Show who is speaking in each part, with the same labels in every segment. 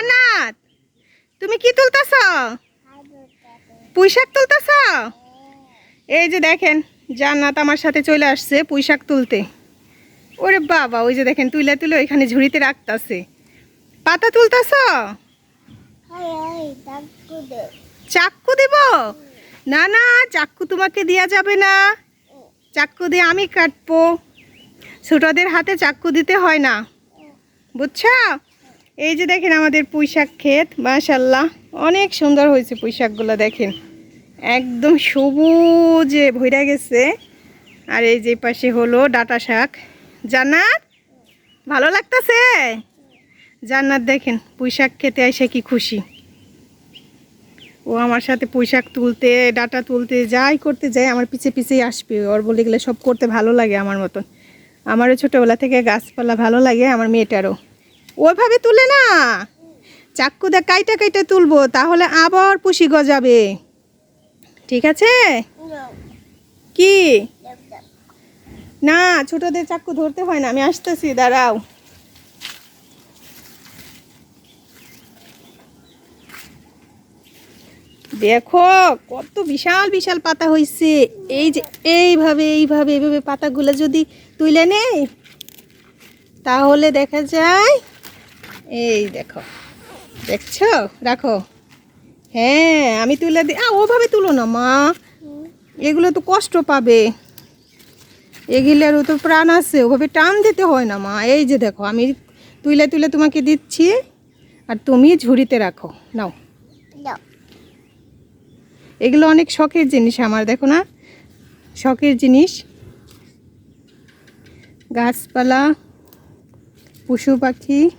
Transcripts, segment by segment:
Speaker 1: জান্নাত। তুমি কি তুলতেছ? পুঁইশাক তুলতেছ? এই যে দেখেন, জান্নাত আমার সাথে চলে আসছে পুঁইশাক তুলতে। ওরে বাবা, ওই যে দেখেন, তুলে তুলে ওইখানে ঝুড়িতে রাখতাছে। পাতা তুলতেছ? চাক্কু দেব? না না চাক্কু তোমাকে দেওয়া যাবে না। চাক্কু দিয়ে আমি কাটবো। ছোটদের হাতে চাক্কু দিতে হয় না। বুঝছ? এই যে দেখেন আমাদের পুঁইশাক ক্ষেত মাশাল্লাহ অনেক সুন্দর হয়েছে পুঁইশাকগুলো, দেখেন। একদম সবুজে ভইরা গেছে। আর এই যে পাশে হলো ডাটা শাক। জান্নাত, ভালো লাগতাছে? জান্নাত, দেখেন, পুঁইশাক খেতে এসে কি খুশি। ও আমার সাথে পুঁইশাক তুলতে, ডাটা তুলতে, যাই করতে যাই, আমার পিছে পিছেই আসবে। ওর বলে গেলে সব করতে ভালো লাগে আমার মতন। আমারও ছোটোবেলা থেকে গাছপালা ভালো লাগে, আমার মেয়েটারও। ওইভাবে তুলে না? চাক্কু দিয়ে কাইটা কাইটা তুলবো, তাহলে আবার পুষি গজাবে। ঠিক আছে? কি? না, ছোটদের চাক্কু ধরতে হয় না, আমি আসতেছি, দাঁড়াও। দেখো, কত বিশাল বিশাল পাতা হয়েছে এই যে, এইভাবে এইভাবে এইভাবে পাতাগুলো যদি তুলে নেই, তাহলে দেখা যায় এই দেখো। দেখছ? রাখো। হ্যাঁ আমি তুলে দিই আ ওভাবে তুলো না মা। এগুলো তো কষ্ট পাবে। এগুলোরও তো প্রাণ আছে ওভাবে টান দিতে হয় না মা। এই যে দেখো আমি তুলে তুলে তোমাকে দিচ্ছি আর তুমি ঝুড়িতে রাখো। নাও। এগুলো অনেক শখের জিনিস আমার দেখো না? শখের জিনিস। গাছপালা পশু পাখি।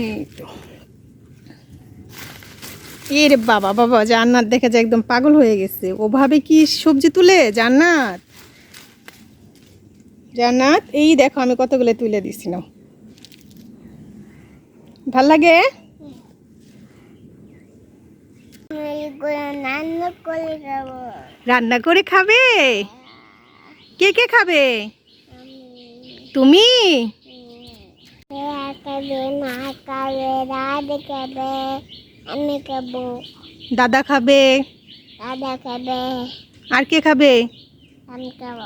Speaker 1: এই। তো এর বাবা বাবা, জান্নাত দেখে যে একদম পাগল হয়ে গেছে। ওভাবে কি সবজি তুলে? জান্নাত? জান্নাত, এই দেখো আমি কতগুলো তুলে দিছিলাম ভালো লাগে?
Speaker 2: রান্না করে খাবে?
Speaker 1: কে কে খাবে? তুমি?
Speaker 2: খাবে মা খাবে রাত খাবে আমি খাব
Speaker 1: দাদা খাবে?
Speaker 2: দাদা খাবে।
Speaker 1: আর কে খাবে?
Speaker 2: আমি খাব।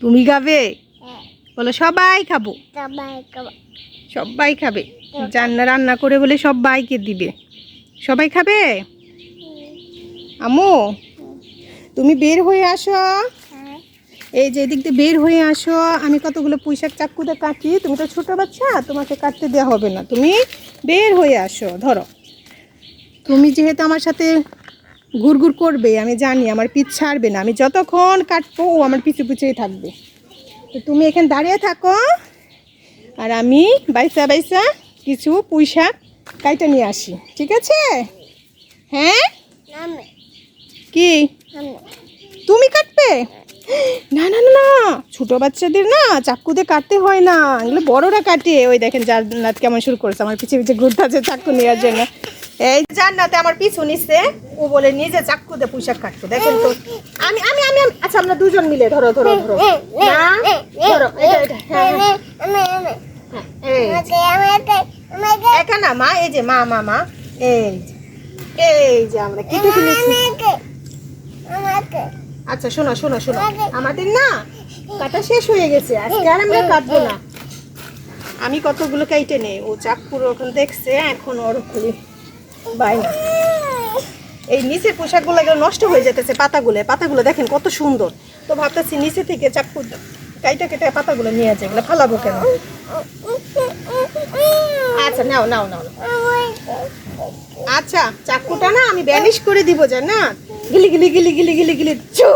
Speaker 1: তুমি খাবে?
Speaker 2: হ্যাঁ,
Speaker 1: বলো সবাই খাব।
Speaker 2: সবাই খাব।
Speaker 1: সবাই খাবে। রান্না রান্না করে বলে সবাইকে দিবে। সবাই খাবে? আম্মু তুমি বের হয়ে আসো। এই যে এদিক দিয়ে বের হয়ে আসো। আমি কতগুলো পুঁইশাক চাক্কুতে কাটি। তুমি তো ছোটো বাচ্চা তোমাকে কাটতে দেওয়া হবে না। তুমি বের হয়ে আসো ধরো। তুমি যেহেতু আমার সাথে ঘুরঘুর করবে আমি জানি আমার পিছ ছাড়বে না। আমি যতক্ষণ কাটবো ও আমার পিছু পিছুই থাকবে। তো তুমি এখানে দাঁড়িয়ে থাকো। আর আমি বাইসা বাইসা কিছু পুঁইশাক কাইটা নিয়ে আসি। ঠিক আছে? হ্যাঁ? কি
Speaker 2: আমি
Speaker 1: তুমি কাটবে না না না না ছোট বাচ্চাদের না চাকুতে কাটতে হয় না, এগুলো বড়রা কাটে। ওই দেখেন জান্নাত কেমন শুরু করেছে, আমার পিছে পিছে ঘুরতে আছে চাকু নেওয়ার জন্য। এই জান্নাতে আমার পিছু নিচ্ছে ও বলে নিজে চাকুতে পোশাক কাটতো, দেখেন তো। আমি আমি আমি আচ্ছা আমরা দুজন মিলে, ধরো ধরো ধরো। ধরো হ্যাঁ হ্যাঁ। একা না, মা, এই যে মা মা মা, এই এই যে আমরা কেটে আচ্ছা শোনো শোনো শোনো। আমাদের না কাটা শেষ হয়ে গেছে। আজকে আর আমরা কাটবো না। আমি কতগুলো কাইটে নেই। ও চাকপুর ওখানে দেখছে, এখন ওর খুলি বাইনা এই নিচের পোশাকগুলো এগুলো নষ্ট হয়ে যেতেছে পাতাগুলো। পাতাগুলো দেখেন কত সুন্দর। তো ভাবতেছি নিচে থেকে চাকু কাইটা কেটে পাতাগুলো নিয়ে যায় এগুলো ফালাবো কেন? আচ্ছা নাও নাও নাও। আচ্ছা চাকুটা না আমি ব্যানিশ করে দিব জান না গিলি গিলি গিলি গিলি গিলি গিলি চু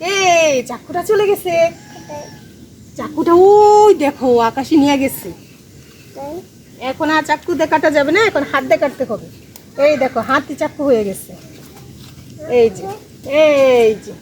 Speaker 1: এই, চাকুটা চলে গেছে। চাকুটা ওই দেখো, আকাশে নিয়ে গেছে। এখন আর চাকু দিয়ে কাটা যাবে না, এখন হাত দিয়ে কাটতে হবে। এই দেখো, হাতি চাকু হয়ে গেছে। এই যে এই যে।